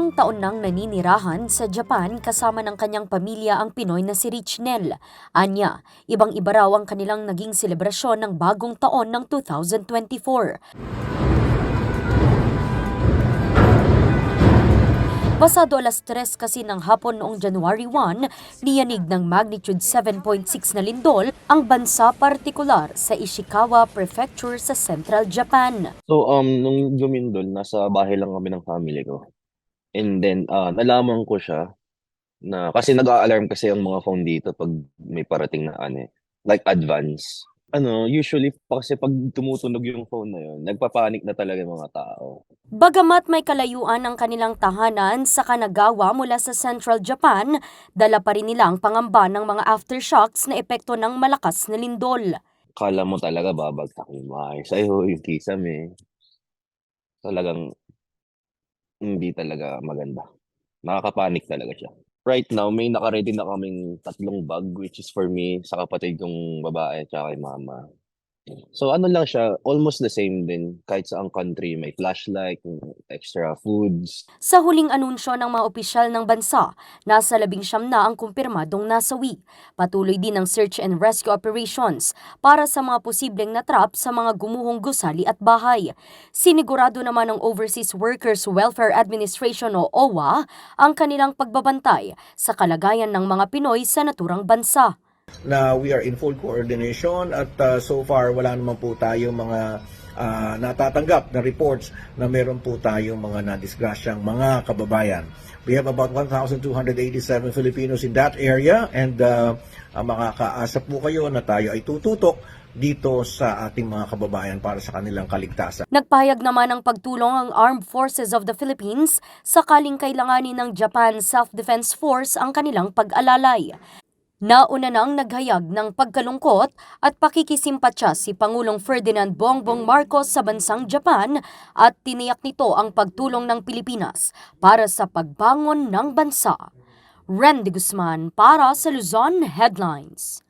Limang taon nang naninirahan sa Japan kasama ng kanyang pamilya ang Pinoy na si Rich Nel. Anya, ibang-iba raw ang kanilang naging selebrasyon ng bagong taon ng 2024. Pasado alas 3 kasi ng hapon noong January 1, niyanig ng magnitude 7.6 na lindol ang bansa partikular sa Ishikawa Prefecture sa Central Japan. So, um, nung lumindol, nasa bahay lang kami ng family ko. And then, ah, nalaman ko siya na, kasi nag-a-alarm kasi ang mga phone dito pag may parating na ano eh, like advance. Ano, usually kasi pag tumutunog yung phone na yun, nagpapanik na talaga yung mga tao. Bagamat may kalayuan ang kanilang tahanan sa Kanagawa mula sa Central Japan, dala pa rin nila ang pangamba ng mga aftershocks na epekto ng malakas na lindol. Kala mo talaga babagsak yung bahay sa'yo, yung kisame. Talagang hindi talaga maganda. Nakakapanik talaga siya. Right now, may naka-ready na kaming tatlong bag, which is for me, sa kapatid kong babae, tsaka kay mama. So ano lang siya, almost the same din. Kahit sa ang country, may flashlight, extra foods. Sa huling anunsyo ng mga opisyal ng bansa, nasa labing siyam na ang kumpirmadong nasawi. Patuloy din ang search and rescue operations para sa mga posibleng natrap sa mga gumuhong gusali at bahay. Sinigurado naman ng Overseas Workers Welfare Administration o OWA ang kanilang pagbabantay sa kalagayan ng mga Pinoy sa naturang bansa. Na we are in full coordination at uh, so far wala naman po tayong mga uh, natatanggap na reports na meron po tayong mga nadisgrasyang mga kababayan. We have about 1,287 Filipinos in that area and uh, uh, makakaasa po kayo na tayo ay tututok dito sa ating mga kababayan para sa kanilang kaligtasan. Nagpahayag naman ng pagtulong ang Armed Forces of the Philippines sakaling kailanganin ng Japan Self-Defense Force ang kanilang pag-alalay. Nauna nang naghayag ng pagkalungkot at pakikisimpatya si Pangulong Ferdinand Bongbong Marcos sa bansang Japan at tiniyak nito ang pagtulong ng Pilipinas para sa pagbangon ng bansa. Randy Guzman para sa Luzon Headlines.